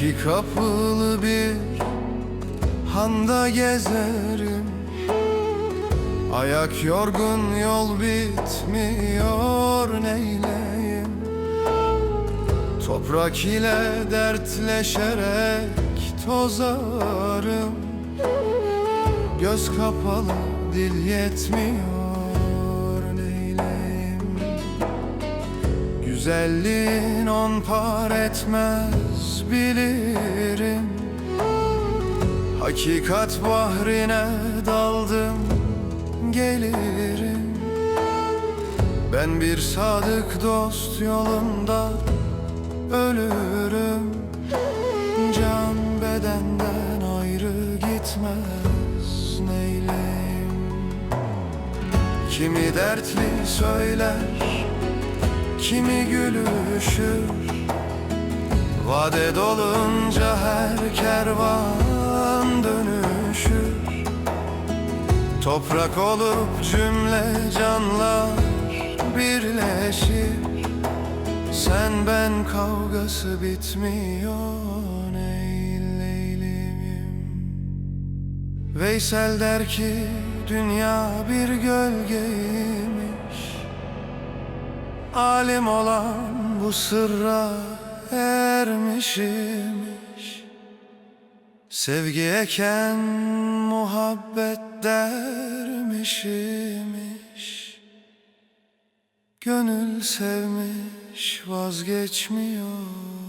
İki kapılı bir handa gezerim. Ayak yorgun yol bitmiyor neyleyim? Toprak ile dertleşerek tozarım. Göz kapalı dil yetmiyor Güzelliğin on par etmez bilirim. Hakikat bahrine daldım gelirim. Ben bir sadık dost yolunda ölürüm. Can bedenden ayrı gitmez neyleyim? Kimi dertli söyler kimi gülüşür? Vade dolunca her kervan dönüşür. Toprak olup cümle canlar birleşir. Sen ben kavgası bitmiyor ey Veysel der ki dünya bir gölgeymiş Alim olan bu sırra ermiş imiş Sevgi muhabbet dermiş imiş Gönül sevmiş vazgeçmiyor